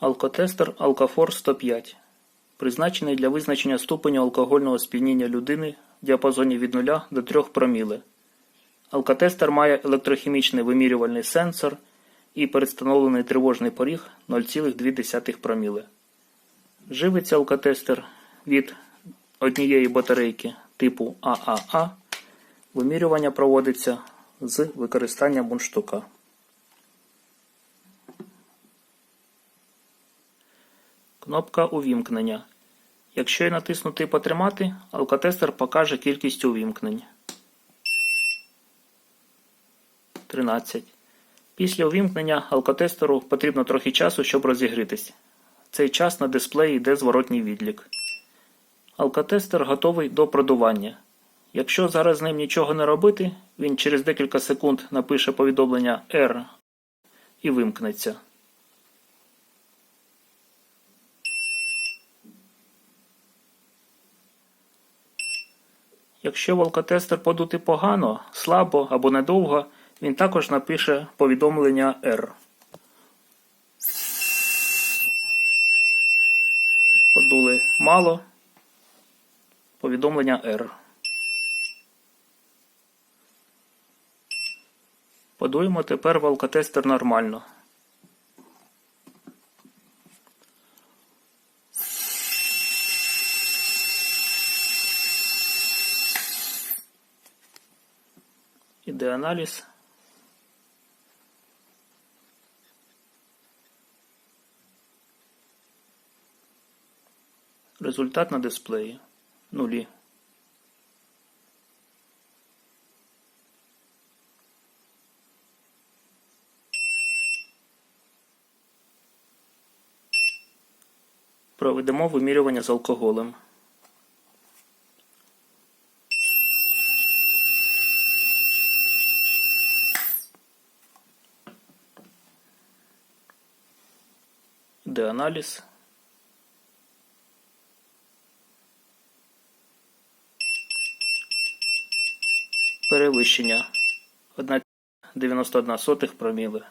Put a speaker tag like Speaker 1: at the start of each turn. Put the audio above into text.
Speaker 1: Алкотестер Алкафор 105 призначений для визначення ступеню алкогольного сп'яніння людини в діапазоні від 0 до 3 проміле. Алкотестер має електрохімічний вимірювальний сенсор і передстановлений тривожний поріг 0,2 проміле. Живиться алкотестер від однієї батарейки типу ААА. Вимірювання проводиться з використанням мундштука. Кнопка увімкнення. Якщо її натиснути потримати, алкотестер покаже кількість увімкнень. 13. Після увімкнення алкотестеру потрібно трохи часу, щоб розігрітись. В цей час на дисплеї йде зворотній відлік. Алкотестер готовий до продування. Якщо зараз з ним нічого не робити, він через декілька секунд напише повідомлення R і вимкнеться. Якщо в алкотестер подути погано, слабо або недовго, він також напише повідомлення R. Подули мало. Повідомлення R. Подуємо тепер в алкотестер нормально. Іде аналіз. Результат на дисплеї. Нулі. Проведемо вимірювання з алкоголем. Іде аналіз. Перевищення 1,91 проміли.